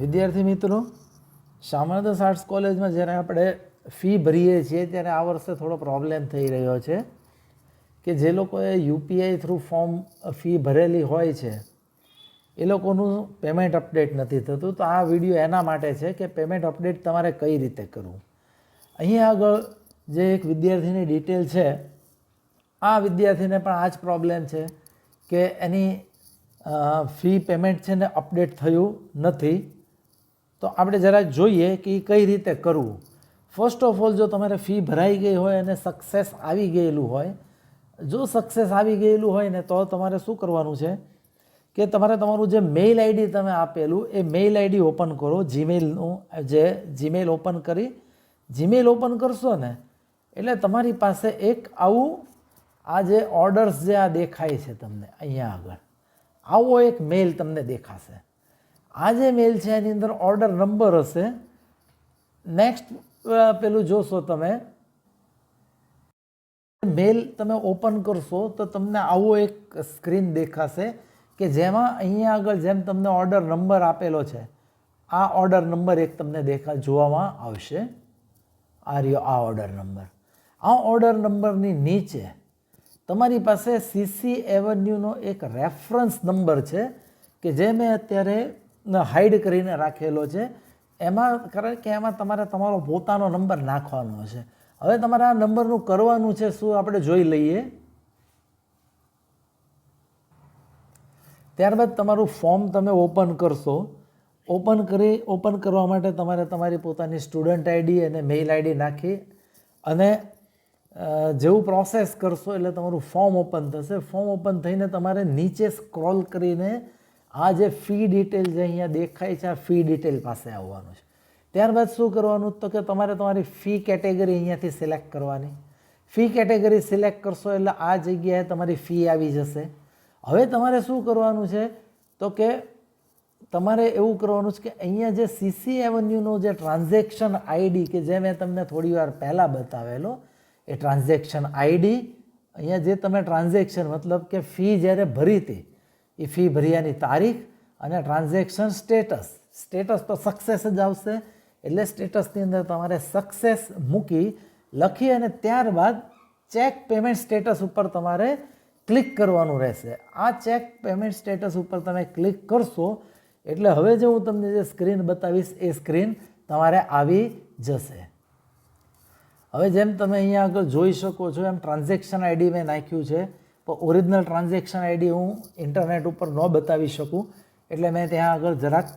વિદ્યાર્થી મિત્રો શામળદાસ આર્ટ્સ કોલેજમાં જ્યારે આપણે ફી ભરીએ છીએ, ત્યારે આ વર્ષે થોડો પ્રોબ્લેમ થઈ રહ્યો છે કે જે લોકોએ યુપીઆઈ થ્રુ ફોર્મ ફી ભરેલી હોય છે, એ લોકોનું પેમેન્ટ અપડેટ નથી થતું. તો આ વીડિયો એના માટે છે કે પેમેન્ટ અપડેટ તમારે કઈ રીતે કરવું? અહીંયા આગળ જે એક વિદ્યાર્થીની ડિટેલ છે, આ વિદ્યાર્થીને પણ આ જ પ્રોબ્લેમ છે કે એની ફી પેમેન્ટ છે ને અપડેટ થયું નથી. તો આપણે જરાક જોઈએ કે એ કઈ રીતે કરવું. ફર્સ્ટ ઓફ ઓલ જો તમારે ફી ભરાઈ ગઈ હોય અને સક્સેસ આવી ગયેલું હોય, જો સક્સેસ આવી ગયેલું હોય ને તો તમારે શું કરવાનું છે? કે તમારે તમારું જે મેઇલ આઈડી તમે આપેલું, એ મેઇલ આઈડી ઓપન કરો જીમેલનું જે જીમેલ ઓપન કરી જીમેલ ઓપન કરશો ને, એટલે તમારી પાસે એક આવું, આ જે ઓર્ડર્સ જે આ દેખાય છે તમને, અહીંયા આગળ, આવો એક મેઇલ તમને દેખાશે. આ જે મેલ છે, એની અંદર ઓર્ડર નંબર હશે. નેક્સ્ટ પેલું જોશો તમે. મેલ તમે ઓપન કરશો તો તમને આવો એક સ્ક્રીન દેખાશે કે જેમાં અહીંયા આગળ જેમ તમને ઓર્ડર નંબર આપેલો છે, આ ઓર્ડર નંબર એક તમને દેખા, જોવામાં આવશે. આ રહ્યો આ ઓર્ડર નંબર આ ઓર્ડર નંબરની નીચે તમારી પાસે સીસી એવન્યુનો એક રેફરન્સ નંબર છે કે જે મેં અત્યારે હાઈડ કરીને રાખેલો છે. એમાં કારણ કે એમાં તમારે તમારો પોતાનો નંબર નાખવાનો છે. હવે તમારે આ નંબરનું કરવાનું છે, શું આપણે જોઈ લઈએ? ત્યારબાદ તમારું ફોર્મ તમે ઓપન કરશો. ઓપન કરી ઓપન કરવા માટે તમારે તમારી પોતાની સ્ટુડન્ટ આઈડી અને મેઇલ આઈડી નાખી અને જેવું પ્રોસેસ કરશો એટલે તમારું ફોર્મ ઓપન થશે. ફોર્મ ઓપન થઈને તમારે નીચે સ્ક્રોલ કરીને આ જે ફી ડિટેલ જે અહીંયા દેખાય છે, આ ફી ડિટેલ પાસે આવવાનું છે. ત્યારબાદ શું કરવાનું? તો કે તમારે તમારી ફી કેટેગરી અહીંયાથી સિલેક્ટ કરવાની. ફી કેટેગરી સિલેક્ટ કરશો એટલે આ જગ્યાએ તમારી ફી આવી જશે. હવે તમારે શું કરવાનું છે? તો કે તમારે એવું કરવાનું છે કે અહીંયા જે સીસી એવન્યુનો જે ટ્રાન્ઝેક્શન આઈડી કે જે મેં તમને થોડી વાર પહેલાં બતાવેલો, એ ટ્રાન્ઝેક્શન આઈડી અહીંયા જે તમે ટ્રાન્ઝેક્શન મતલબ કે ફી જ્યારે ભરી હતી એ ફી ભર્યાની તારીખ અને ટ્રાન્ઝેક્શન સ્ટેટસ સ્ટેટસ તો સક્સેસ જ આવશે. એટલે સ્ટેટસની અંદર તમારે સક્સેસ મૂકી લખી અને ત્યારબાદ ચેક પેમેન્ટ સ્ટેટસ ઉપર તમારે ક્લિક કરવાનું રહેશે. આ ચેક પેમેન્ટ સ્ટેટસ ઉપર તમે ક્લિક કરશો, એટલે હવે જે હું તમને જે સ્ક્રીન બતાવીશ, એ સ્ક્રીન તમારે આવી જશે. હવે જેમ તમે અહીંયા આગળ જોઈ શકો છો, એમ ટ્રાન્ઝેક્શન આઈડી મેં નાખ્યું છે. પણ ઓરિજિનલ ટ્રાન્ઝેક્શન આઈડી હું ઇન્ટરનેટ ઉપર ન બતાવી શકું. એટલે મેં ત્યાં આગળ જરાક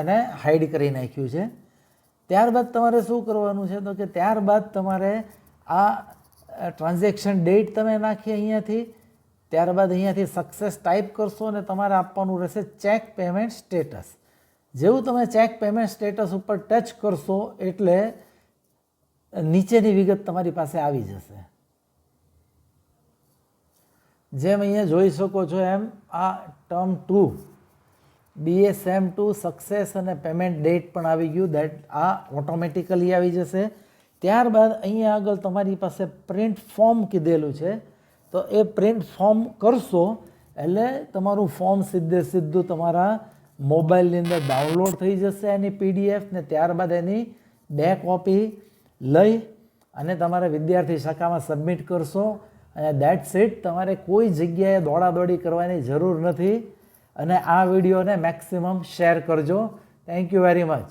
એને હાઈડ કરી નાખ્યું છે. ત્યારબાદ તમારે શું કરવાનું છે? તો કે ત્યારબાદ તમારે આ ટ્રાન્ઝેક્શન ડેટ તમે નાખી અહીંયાથી, ત્યારબાદ અહીંયાથી સક્સેસ ટાઈપ કરશો અને તમારે આપવાનું રહેશે ચેક પેમેન્ટ સ્ટેટસ જેવું તમે ચેક પેમેન્ટ સ્ટેટસ ઉપર ટચ કરશો એટલે નીચેની વિગત તમારી પાસે આવી જશે. જેમ અહીંયા જોઈ શકો છો એમ આ term two BSM two success અને પેમેન્ટ ડેટ પણ આવી ગયું. દેટ આ ઓટોમેટિકલી આવી જશે. ત્યારબાદ અહીંયા આગળ તમારી પાસે પ્રિન્ટ ફોર્મ કીધેલું છે. તો એ પ્રિન્ટ ફોર્મ કરશો એટલે તમારું ફોર્મ સીધે સીધું તમારા મોબાઈલની અંદર ડાઉનલોડ થઈ જશે એની પીડીએફ ને ત્યારબાદ એની બે કોપી લઈ અને તમારા વિદ્યાર્થી શાખામાં સબમિટ કરશો. અને દેટ્સ ઇટ તમારે કોઈ જગ્યાએ દોડાદોડી કરવાની જરૂર નથી. અને આ વિડીયોને મેક્સિમમ શેર કરજો. Thank you very much